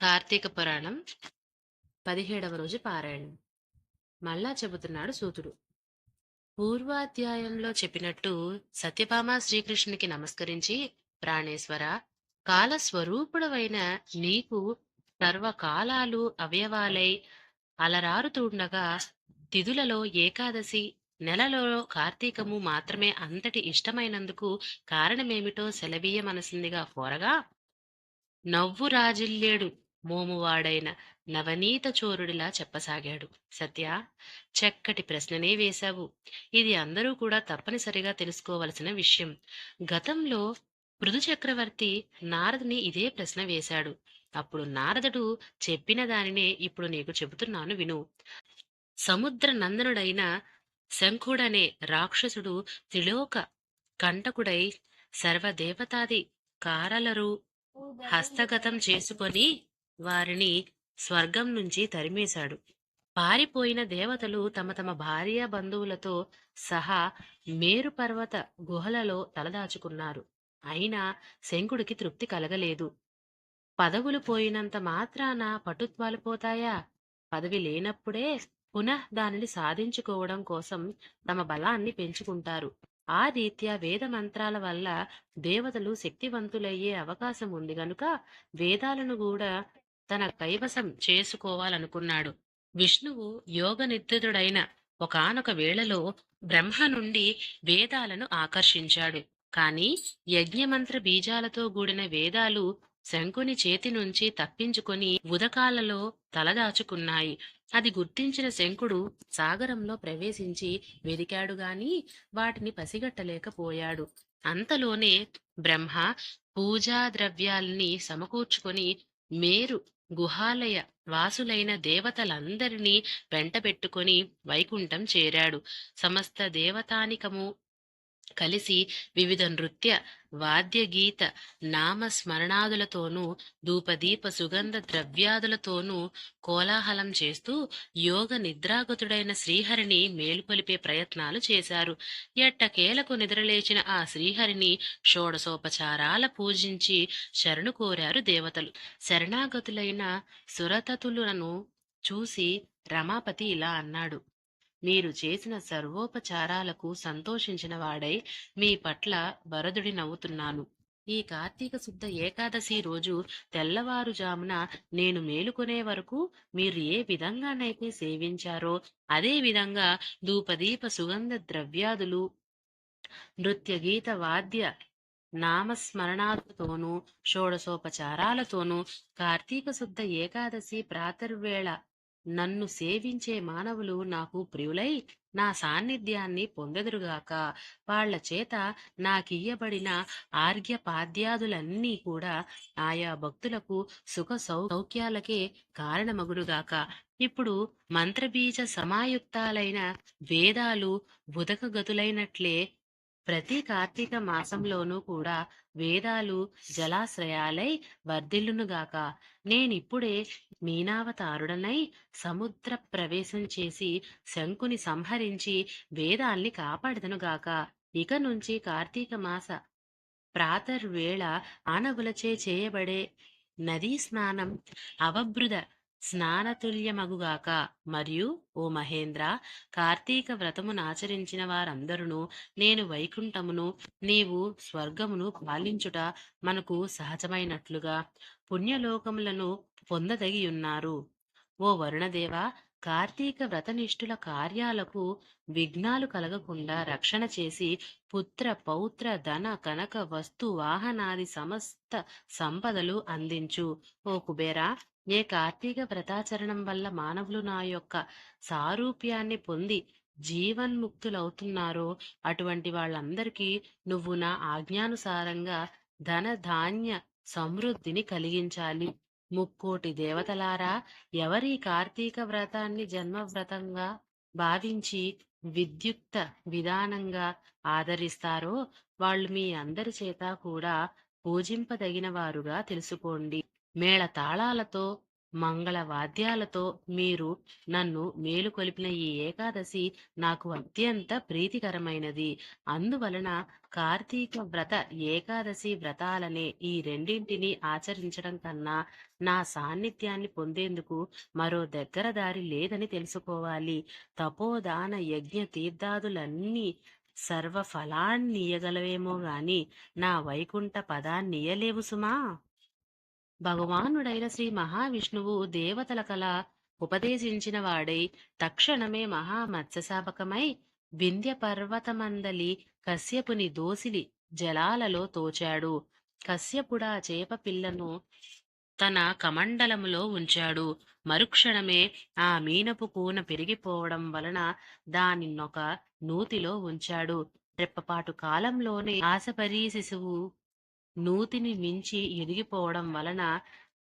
కార్తీక పురాణం పదిహేడవ రోజు పారాయణం. మళ్ళా చెబుతున్నాడు సూతుడు. పూర్వాధ్యాయంలో చెప్పినట్టు సత్యభామ శ్రీకృష్ణునికి నమస్కరించి ప్రాణేశ్వర కాల స్వరూపుడవైన నీకు సర్వకాలాలు అవయవాలై అలరారుతుండగా తిథులలో ఏకాదశి నెలలో కార్తీకము మాత్రమే అంతటి ఇష్టమైనందుకు కారణమేమిటో సెలబీయ మనసిందిగా కోరగా నవ్వు రాజిల్లేడు మోమువాడైన నవనీత చోరుడిలా చెప్పసాగాడు. సత్య చక్కటి ప్రశ్ననే వేశావు. ఇది అందరూ కూడా తప్పనిసరిగా తెలుసుకోవలసిన విషయం. గతంలో పృథు చక్రవర్తి నారదుని ఇదే ప్రశ్న వేశాడు. అప్పుడు నారదుడు చెప్పిన దానినే ఇప్పుడు నీకు చెబుతున్నాను విను. సముద్ర నందనుడైన శంఖుడనే రాక్షసుడు త్రిలోక కంటకుడై సర్వదేవతాది కారలరు హస్తగతం చేసుకొని వారిని స్వర్గం నుంచి తరిమేశాడు. పారిపోయిన దేవతలు తమ తమ భార్య బంధువులతో సహా మేరు పర్వత గుహలలో తలదాచుకున్నారు. అయినా శంకుడికి తృప్తి కలగలేదు. పదవులు పోయినంత మాత్రాన పటుత్వాలు పోతాయా? పదవి లేనప్పుడే పునః దానిని సాధించుకోవడం కోసం తమ బలాన్ని పెంచుకుంటారు. ఆ రీత్యా వేద మంత్రాల వల్ల దేవతలు శక్తివంతులయ్యే అవకాశం ఉంది గనుక వేదాలను కూడా తన కైవసం చేసుకోవాలనుకున్నాడు. విష్ణువు యోగ నిద్రితుడైన ఒకానొక వేళలో బ్రహ్మ నుండి వేదాలను ఆకర్షించాడు. కాని యజ్ఞమంత్ర బీజాలతో గూడిన వేదాలు శంకుని చేతి నుంచి తప్పించుకొని ఉదకాలలో తలదాచుకున్నాయి. అది గుర్తించిన శంకుడు సాగరంలో ప్రవేశించి వెదికాడు గాని వాటిని పసిగట్టలేకపోయాడు. అంతలోనే బ్రహ్మ పూజా ద్రవ్యాల్ని సమకూర్చుకొని మేరు గుహాలయ వాసులైన దేవతలందరినీ వెంటబెట్టుకొని వైకుంఠం చేరాడు. సమస్త దేవతానికము కలిసి వివిధ నృత్య వాద్య గీత నామ స్మరణాదులతోనూ ధూపదీప సుగంధ ద్రవ్యాదులతోనూ కోలాహలం చేస్తూ యోగ నిద్రాగతుడైన శ్రీహరిని మేలుకొలిపే ప్రయత్నాలు చేశారు. ఎట్టకేలకు నిద్రలేచిన ఆ శ్రీహరిని షోడసోపచారాల పూజించి శరణు కోరారు దేవతలు. శరణాగతులైన సురతతులను చూసి రమాపతి ఇలా అన్నాడు మీరు చేసిన సర్వోపచారాలకు సంతోషించిన వాడై మీ పట్ల బరదుడి నవ్వుతున్నాను. ఈ కార్తీక శుద్ధ ఏకాదశి రోజు తెల్లవారుజామున నేను మేలుకొనే వరకు మీరు ఏ విధంగానైతే సేవించారో అదే విధంగా ధూపదీప సుగంధ ద్రవ్యాదులు నృత్య గీత వాద్య నామస్మరణాలతోనూ షోడశోపచారాలతోనూ కార్తీక శుద్ధ ఏకాదశి ప్రాతర్వేళ నన్ను సేవించే మానవులు నాకు ప్రియులై నా సాన్నిధ్యాన్ని పొందెదురుగాక. వాళ్ళ చేత నాకియ్యబడిన ఆర్ఘ్యపాద్యాదులన్నీ కూడా ఆయా భక్తులకు సుఖ సౌఖ్యాలకే కారణమగుడుగాక ఇప్పుడు మంత్రబీజ సమాయుక్తాలైన వేదాలు ఉదకగతులైనట్లే ప్రతి కార్తీక మాసంలోనూ కూడా వేదాలు జలాశ్రయాలై వర్ధిల్లునుగాక నేనిప్పుడే మీనావతారుడనై సముద్ర ప్రవేశం చేసి శంకుని సంహరించి వేదాల్ని కాపాడదనుగాక ఇక నుంచి కార్తీక మాస ప్రాతర్వేళ ఆనగులచే చేయబడే నదీ స్నానం అవభృద స్నానతుల్యమగుగాక. మరియు ఓ మహేంద్ర కార్తీక వ్రతమును ఆచరించిన వారందరును నేను వైకుంఠమును నీవు స్వర్గమును పాలించుట మనకు సహజమైనట్లుగా పుణ్యలోకములను పొందదగి ఉన్నారు ఓ వరుణదేవ కార్తీక వ్రతనిష్ఠుల కార్యాలకు విఘ్నాలు కలగకుండా రక్షణ చేసి పుత్ర పౌత్ర ధన కనక వస్తు వాహనాది సమస్త సంపదలు అందించు. ఓ కుబేరా ఏ కార్తీక వ్రతాచరణం వల్ల మానవులు నా యొక్క సారూప్యాన్ని పొంది జీవన్ముక్తులవుతున్నారో అటువంటి వాళ్ళందరికీ నువ్వు నా ఆజ్ఞానుసారంగా ధన ధాన్య సమృద్ధిని కలిగించాలి. ముక్కోటి దేవతలారా ఎవరి కార్తీక వ్రతాన్ని జన్మవ్రతంగా భావించి విద్యుక్త విధానంగా ఆదరిస్తారో వాళ్ళు మీ అందరి చేత కూడా పూజింపదగిన వారుగా తెలుసుకోండి. మేళ తాళాలతో మంగళ వాద్యాలతో మీరు నన్ను మేలుకొలిపిన ఈ ఏకాదశి నాకు అత్యంత ప్రీతికరమైనది. అందువలన కార్తీక వ్రత ఏకాదశి వ్రతాలనే ఈ రెండింటిని ఆచరించడం కన్నా నా సాన్నిధ్యాన్ని పొందేందుకు మరో దగ్గర దారి లేదని తెలుసుకోవాలి. తపోదాన యజ్ఞ తీర్థాదులన్నీ సర్వఫలాన్నియగలవేమో గాని నా వైకుంఠ పదాన్నియలేవు సుమా! భగవానుడైన శ్రీ మహావిష్ణువు దేవతల కల ఉపదేశించిన వాడై తక్షణమే మహామత్స్యశాపకమై వింధ్య పర్వతమందలి కశ్యపుని దోసిలి జలాలలో తోచాడు. కశ్యపుడా చేప పిల్లను తన కమండలములో ఉంచాడు. మరుక్షణమే ఆ మీనపు కూన పెరిగిపోవడం వలన దానిన్నొక నూతిలో ఉంచాడు. రెప్పపాటు కాలంలోనే ఆశపరి శిశువు నూతిని మించి ఎదిగిపోవడం వలన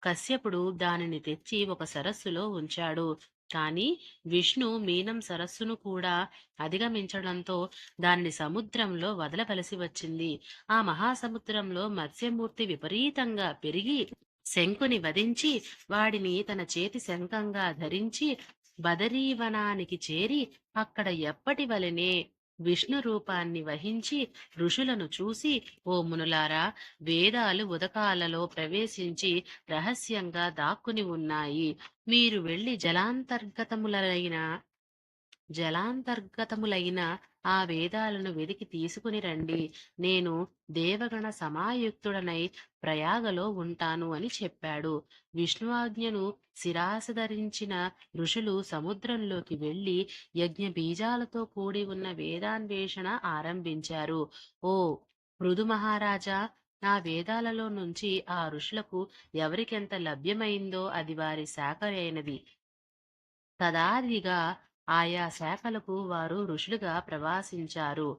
కశ్యపుడు దానిని తెచ్చి ఒక సరస్సులో ఉంచాడు. కాని విష్ణు మీనం సరస్సును కూడా అధిగమించడంతో దానిని సముద్రంలో వదలవలసి వచ్చింది. ఆ మహాసముద్రంలో మత్స్యమూర్తి విపరీతంగా పెరిగి శంకుని వధించి వాడిని తన చేతి శంఖంగా ధరించి బదరీవనానికి చేరి అక్కడ ఎప్పటి వలెనే విష్ణు రూపాన్ని వహించి ఋషులను చూసి ఓ మునులారా వేదాలు ఉదకాలలో ప్రవేశించి రహస్యంగా దాక్కుని ఉన్నాయి. మీరు వెళ్ళి జలాంతర్గతములైన జలాంతర్గతములైన ఆ వేదాలను వెదికి తీసుకుని రండి. నేను దేవగణ సమాయుక్తుడనై ప్రయాగలో ఉంటాను అని చెప్పాడు. విష్ణువాజ్ఞను శిరాసధరించిన ఋషులు సముద్రంలోకి వెళ్ళి యజ్ఞ బీజాలతో కూడి ఉన్న వేదాన్వేషణ ఆరంభించారు. ఓ మృదు మహారాజా నా వేదాలలో నుంచి ఆ ఋషులకు ఎవరికెంత లభ్యమైందో అది వారి శాఖ అయినది తదాదిగా ఆయా శాఖలకు వారు ఋషులుగా ప్రవాసించారు.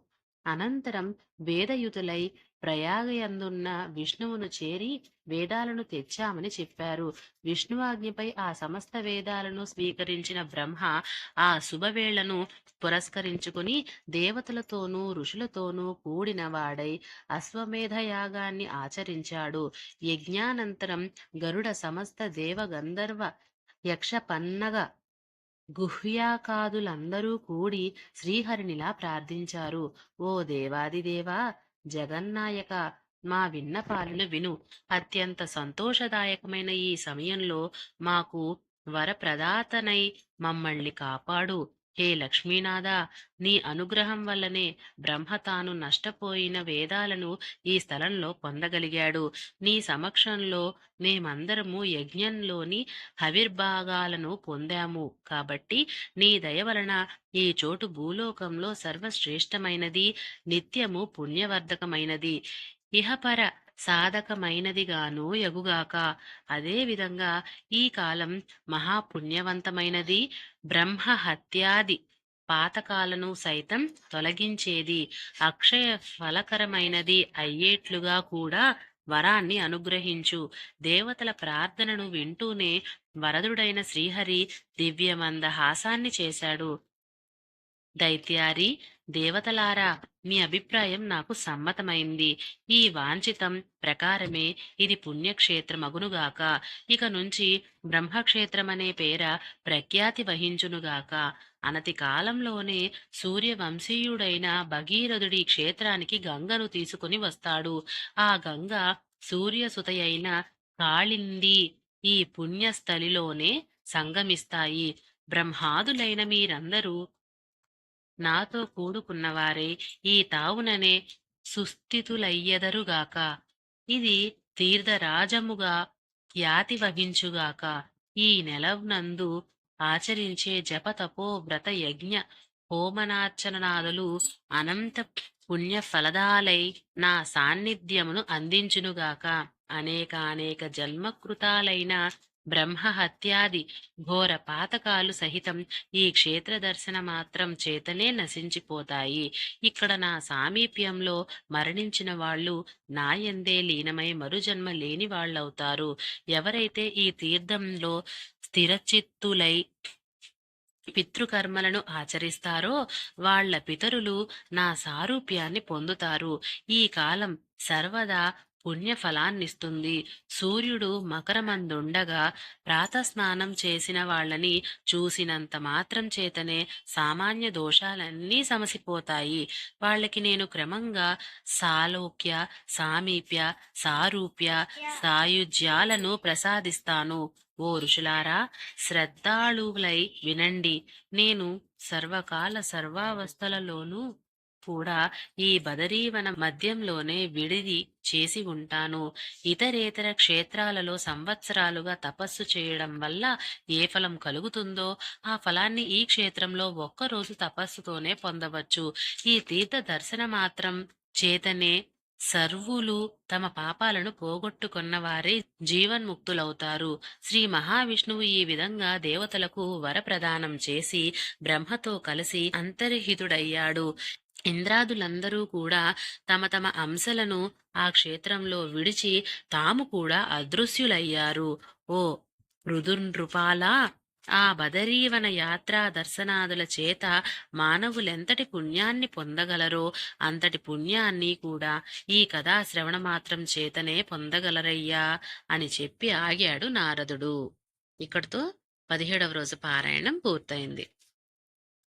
అనంతరం వేదయుతులై ప్రయాగయందున్న విష్ణువును చేరి వేదాలను తెచ్చామని చెప్పారు. విష్ణువాజ్ఞపై ఆ సమస్త వేదాలను స్వీకరించిన బ్రహ్మ ఆ శుభవేళను పురస్కరించుకుని దేవతలతోనూ ఋషులతోనూ కూడిన వాడై అశ్వమేధ యాగాన్ని ఆచరించాడు. యజ్ఞానంతరం గరుడ సమస్త దేవ గంధర్వ యక్ష పన్నగ గుహ్యాకాదులందరూ కూడి శ్రీహరినిలా ప్రార్థించారు. ఓ దేవాదిదేవా జగన్నాయక మా విన్నపాలను విను. అత్యంత సంతోషదాయకమైన ఈ సమయంలో మాకు వరప్రదాతనై మమ్మల్ని కాపాడు. హే లక్ష్మీనాథ నీ అనుగ్రహం వల్లనే బ్రహ్మ తాను నష్టపోయిన వేదాలను ఈ స్థలంలో పొందగలిగాడు. నీ సమక్షంలో మేమందరము యజ్ఞంలోని హవిర్భాగాలను పొందాము. కాబట్టి నీ దయ వలన ఈ చోటు భూలోకంలో సర్వశ్రేష్టమైనది నిత్యము పుణ్యవర్ధకమైనది. ఇహపర సాధకమైనదిగాను యగుగాక అదే విధంగా ఈ కాలం మహాపుణ్యవంతమైనది. బ్రహ్మ హత్యాది పాతకాలను సైతం తొలగించేది. అక్షయ ఫలకరమైనది అయ్యేట్లుగా కూడా వరాన్ని అనుగ్రహించు. దేవతల ప్రార్థనను వింటూనే వరదుడైన శ్రీహరి దివ్యమంద హాసాన్ని చేశాడు. దైత్యారి దేవతలారా మీ అభిప్రాయం నాకు సమ్మతమైంది. ఈ వాంఛితం ప్రకారమే ఇది పుణ్యక్షేత్రమగునుగాక. ఇక నుంచి బ్రహ్మక్షేత్రమనే పేర ప్రఖ్యాతి వహించునుగాక. అనతి కాలంలోనే సూర్యవంశీయుడైన భగీరథుడి క్షేత్రానికి గంగను తీసుకుని వస్తాడు. ఆ గంగ సూర్యసుతయైన కాళింది ఈ పుణ్యస్థలిలోనే సంగమిస్తాయి. బ్రహ్మాదులైన మీరందరూ నాతో కూడుకున్నవారే ఈ తావుననే సుస్థితులయ్యెదరుగాక. ఇది తీర్థరాజముగా ఖ్యాతి వహించుగాక ఈ నెలవునందు ఆచరించే జపతపో వ్రత యజ్ఞ హోమనార్చనాదులు అనంత పుణ్య ఫలదాలై నా సాన్నిధ్యమును అందించునుగాక. అనేక అనేక జన్మకృతాలైన బ్రహ్మ హత్యాది ఘోర పాతకాలు సహితం ఈ క్షేత్ర దర్శన మాత్రం చేతనే నశించిపోతాయి. ఇక్కడ నా సామీప్యంలో మరణించిన వాళ్ళు నాయందే లీనమై మరుజన్మ లేని వాళ్ళవుతారు. ఎవరైతే ఈ తీర్థంలో స్థిరచిత్తులై పితృకర్మలను ఆచరిస్తారో వాళ్ళ పితరులు నా సారూప్యాన్ని పొందుతారు. ఈ కాలం సర్వదా పుణ్యఫలాన్నిస్తుంది. సూర్యుడు మకరమందుండగా ప్రాతస్నానం చేసిన వాళ్ళని చూసినంత మాత్రం చేతనే సామాన్య దోషాలన్నీ సమసిపోతాయి. వాళ్ళకి నేను క్రమంగా సాలోక్య సామీప్య సారూప్య సాయుజ్యాలను ప్రసాదిస్తాను. ఓ ఋషులారా శ్రద్ధాళువులై వినండి. నేను సర్వకాల సర్వావస్థలలోనూ కూడా ఈ బదరీవన మధ్యంలోనే విడిది చేసి ఉంటాను. ఇతరేతర క్షేత్రాలలో సంవత్సరాలుగా తపస్సు చేయడం వల్ల ఏ ఫలం కలుగుతుందో ఆ ఫలాన్ని ఈ క్షేత్రంలో ఒక్కరోజు తపస్సుతోనే పొందవచ్చు. ఈ తీర్థ దర్శన మాత్రం చేతనే సర్వులు తమ పాపాలను పోగొట్టుకున్న వారే జీవన్ముక్తులవుతారు. శ్రీ మహావిష్ణువు ఈ విధంగా దేవతలకు వరప్రదానం చేసి బ్రహ్మతో కలిసి అంతర్హితుడయ్యాడు. ఇంద్రాదులందరూ కూడా తమ తమ అంశలను ఆ క్షేత్రంలో విడిచి తాము కూడా అదృశ్యులయ్యారు. ఓ రుదునృపాల ఆ బదరీవన యాత్రా దర్శనాదుల చేత మానవులెంతటి పుణ్యాన్ని పొందగలరో అంతటి పుణ్యాన్ని కూడా ఈ కథా శ్రవణ మాత్రం చేతనే పొందగలరయ్యా అని చెప్పి ఆగాడు నారదుడు. ఇక్కడితో పదిహేడవ రోజు పారాయణం పూర్తయింది.